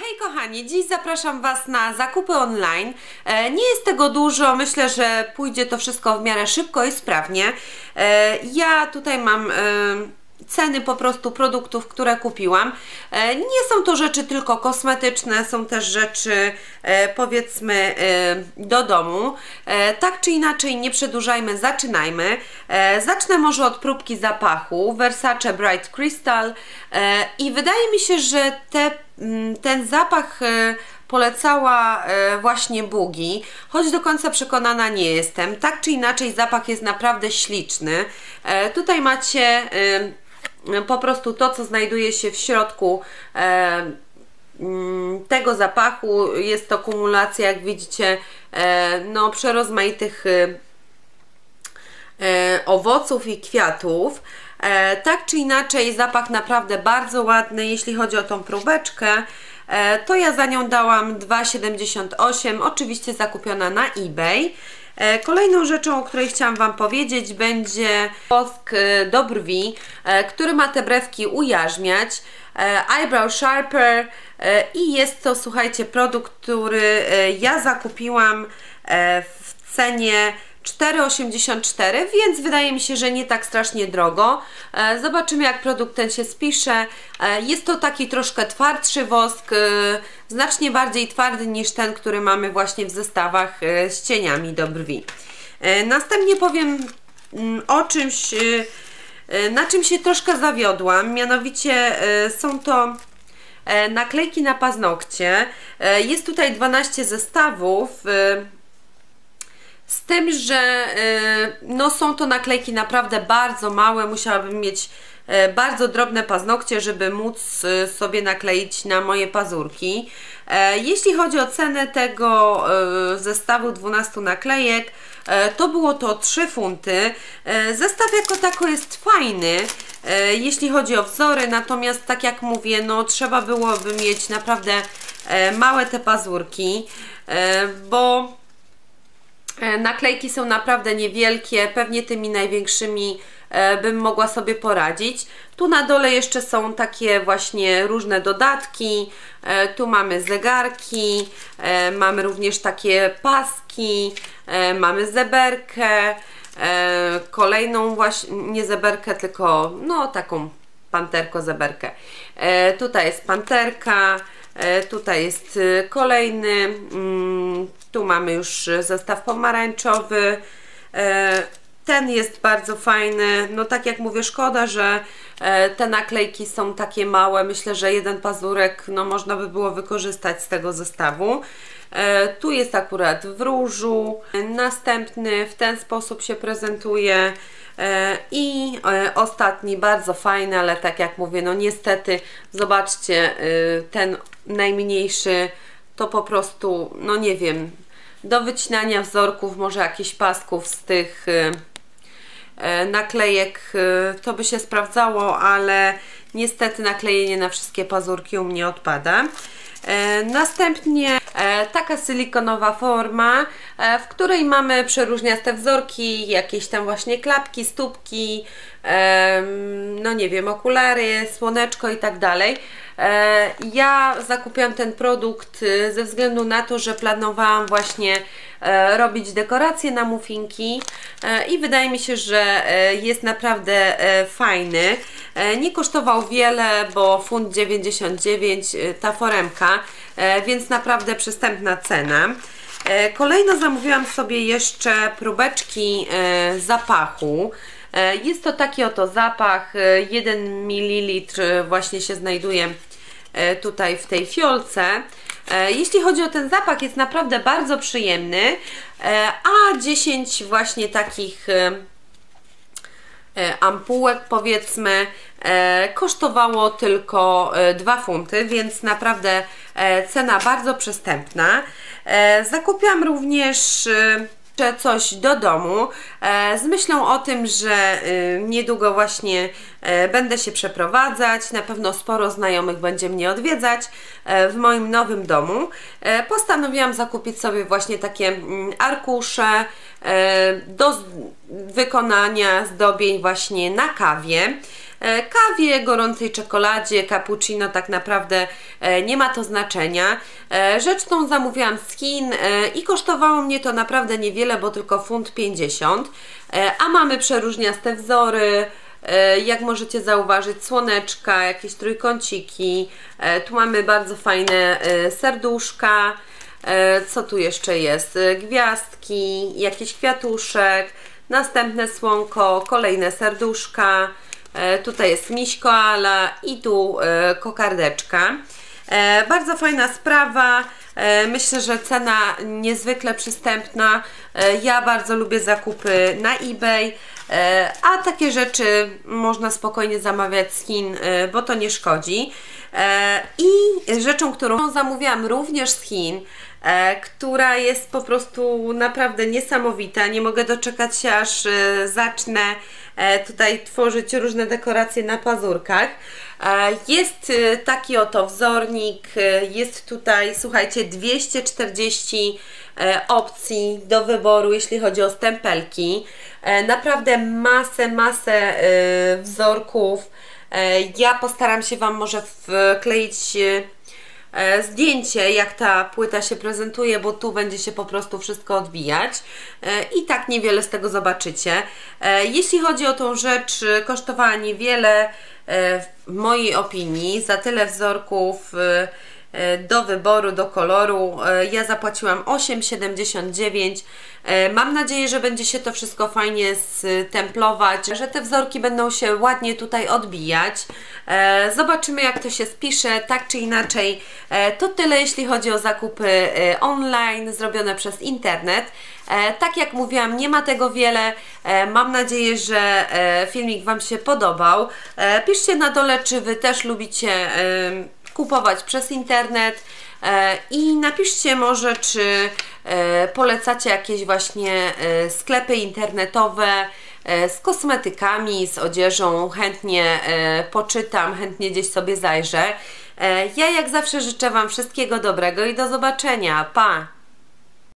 Hej kochani, dziś zapraszam Was na zakupy online. E, nie jest tego dużo, myślę, że pójdzie to wszystko w miarę szybko i sprawnie. E, ja tutaj mam ceny po prostu produktów, które kupiłam. Nie są to rzeczy tylko kosmetyczne, są też rzeczy powiedzmy do domu. Tak czy inaczej, nie przedłużajmy, zaczynajmy. Zacznę może od próbki zapachu Versace Bright Crystal i wydaje mi się, że te Mm, ten zapach e, polecała e, właśnie Bugi, choć do końca przekonana nie jestem. Tak czy inaczej zapach jest naprawdę śliczny. E, tutaj macie po prostu to, co znajduje się w środku mm, tego zapachu. Jest to kumulacja, jak widzicie, no przerozmaitych owoców i kwiatów. E, tak czy inaczej zapach naprawdę bardzo ładny, jeśli chodzi o tą próbeczkę e, to ja za nią dałam 2,78 oczywiście zakupiona na eBay e, Kolejną rzeczą, o której chciałam Wam powiedzieć będzie wosk do brwi, który ma te brewki ujarzmiać Eyebrow Sharper i jest to, słuchajcie, produkt, który ja zakupiłam w cenie 4,84, więc wydaje mi się, że nie tak strasznie drogo. E, zobaczymy jak produkt ten się spisze. E, jest to taki troszkę twardszy wosk, e, znacznie bardziej twardy niż ten, który mamy właśnie w zestawach z cieniami do brwi. Następnie powiem mm, o czymś, na czym się troszkę zawiodłam, mianowicie są to naklejki na paznokcie. Jest tutaj 12 zestawów, tym, że y, no, są to naklejki naprawdę bardzo małe, musiałabym mieć y, bardzo drobne paznokcie, żeby móc y, sobie nakleić na moje pazurki. E, jeśli chodzi o cenę tego zestawu 12 naklejek, e, to było to 3 funty. E, zestaw jako tako jest fajny, jeśli chodzi o wzory, natomiast tak jak mówię, no trzeba byłoby mieć naprawdę małe te pazurki, bo naklejki są naprawdę niewielkie, pewnie tymi największymi e, bym mogła sobie poradzić. Tu na dole jeszcze są takie właśnie różne dodatki, e, tu mamy zegarki, mamy również takie paski, mamy zeberkę, kolejną właśnie, nie zeberkę, tylko no taką panterko zeberkę. Tutaj jest panterka, tutaj jest kolejny mm, tu mamy już zestaw pomarańczowy. E, ten jest bardzo fajny. No tak jak mówię, szkoda, że e, te naklejki są takie małe. Myślę, że jeden pazurek no można by było wykorzystać z tego zestawu. E, tu jest akurat w różu. Następny w ten sposób się prezentuje. I ostatni bardzo fajny, ale tak jak mówię, no niestety zobaczcie, ten najmniejszy to po prostu, no nie wiem, do wycinania wzorków, może jakichś pasków z tych naklejek to by się sprawdzało, ale niestety naklejenie na wszystkie pazurki u mnie odpada. E, następnie e, taka silikonowa forma, e, w której mamy przeróżniaste wzorki, jakieś tam właśnie klapki, stópki, no nie wiem, okulary, słoneczko i tak dalej. Ja zakupiłam ten produkt ze względu na to, że planowałam właśnie robić dekoracje na muffinki i wydaje mi się, że jest naprawdę fajny. Nie kosztował wiele, bo funt 99 ta foremka, więc naprawdę przystępna cena. Kolejno zamówiłam sobie jeszcze próbeczki zapachu. E, jest to taki oto zapach, 1 e, ml właśnie się znajduje e, tutaj w tej fiolce. Jeśli chodzi o ten zapach, jest naprawdę bardzo przyjemny, a 10 właśnie takich ampułek powiedzmy kosztowało tylko 2 funty, więc naprawdę cena bardzo przystępna. Zakupiłam również coś do domu e, z myślą o tym, że y, niedługo właśnie e, będę się przeprowadzać, na pewno sporo znajomych będzie mnie odwiedzać e, w moim nowym domu. Postanowiłam zakupić sobie właśnie takie mm, arkusze do wykonania zdobień właśnie na kawie. E, kawie, gorącej czekoladzie, cappuccino, tak naprawdę e, nie ma to znaczenia. E, rzecz tą zamówiłam z Chin i kosztowało mnie to naprawdę niewiele, bo tylko funt 50, a mamy przeróżniaste wzory, jak możecie zauważyć, słoneczka, jakieś trójkąciki. Tu mamy bardzo fajne serduszka. Co tu jeszcze jest? Gwiazdki, jakiś kwiatuszek następne słonko, kolejne serduszka, tutaj jest miśkoala i tu e, kokardeczka. E, bardzo fajna sprawa. Myślę, że cena niezwykle przystępna. Ja bardzo lubię zakupy na eBay, a takie rzeczy można spokojnie zamawiać z Chin, bo to nie szkodzi. I rzeczą, którą zamówiłam również z Chin, E, która jest po prostu naprawdę niesamowita. Nie mogę doczekać się, aż e, zacznę e, tutaj tworzyć różne dekoracje na pazurkach. Jest taki oto wzornik, jest tutaj, słuchajcie, 240 opcji do wyboru, jeśli chodzi o stempelki. Naprawdę masę, masę wzorków. Ja postaram się Wam może wkleić E, zdjęcie, jak ta płyta się prezentuje, bo tu będzie się po prostu wszystko odbijać e, i tak niewiele z tego zobaczycie. E, jeśli chodzi o tą rzecz, kosztowała niewiele w mojej opinii, za tyle wzorków E, do wyboru, do koloru. E, ja zapłaciłam 8,79. E, mam nadzieję, że będzie się to wszystko fajnie stemplować, że te wzorki będą się ładnie tutaj odbijać. Zobaczymy jak to się spisze, tak czy inaczej. To tyle jeśli chodzi o zakupy online zrobione przez internet. Tak jak mówiłam, nie ma tego wiele. Mam nadzieję, że filmik Wam się podobał. Piszcie na dole, czy Wy też lubicie kupować przez internet e, i napiszcie może, czy e, polecacie jakieś właśnie e, sklepy internetowe z kosmetykami, z odzieżą, chętnie poczytam, chętnie gdzieś sobie zajrzę. Ja jak zawsze życzę Wam wszystkiego dobrego i do zobaczenia. Pa!